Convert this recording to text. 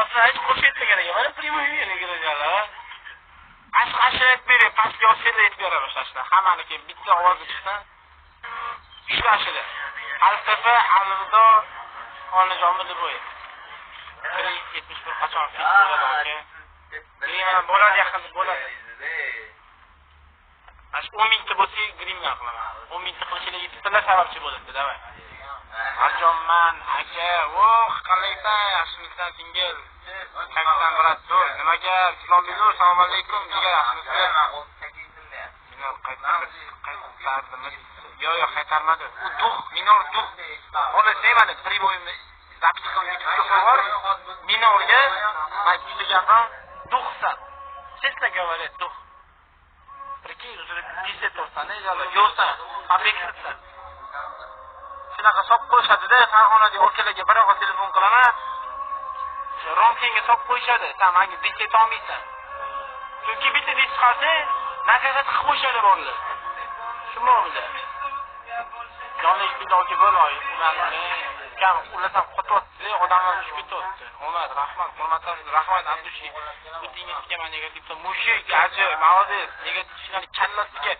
Osmon hech qo'shib ketmagan ekan. Mana primoy nigirajala. Ashq ashq aytib bering, pastga osib aytib bera boshlashdi. Hammaniki bitta ovozi chiqsin. Shu ashida. Alsafa, Alrido, onajon deb qo'y. 71 qachon film bo'ladi aka? Grimman bo'ladi yaqinda bo'ladi. Mana 10 mingta bo'lsa grimman qilaman. 10 mingta qilishingiz sizlar sababchi bo'ladi, davay. Arjonman aka, voh, qalaysan, yaxshimisan singil? Qayerdan bo'ladi? Nima gap? Islom Bilur, assalomu alaykum. Nega yaxshimisiz? Minor? Yo, yo, qaytarmadi. U duh, minor duh. Ona sevmadi, primoyimni zapis qilib bor. Minorga aytishgan duhsan. Честно говоря, дух. Прикинь, уже 50 to'rtsan, yo'qsan, obyektsan. Shunaqa sop qo'yishadi-da, Farg'onadagi okalarga bir og'iz telefon qilaman. Romkenga sop qo'yishadi. Sen menga disk etolmaysan. Chunki bitta disk qolsa, naqadat qilib qo'yishadi borlar. O'zi? Jonli iste'dodga bo'lay, ularni kam ulasam qo'tyapti, odamlar tushib ketyapti. Omad, rahmat, hurmatlar, rahmat Abdushi. Dengizga men negativda mushuk, aji, молодец, negativ ishlarni kallasiga.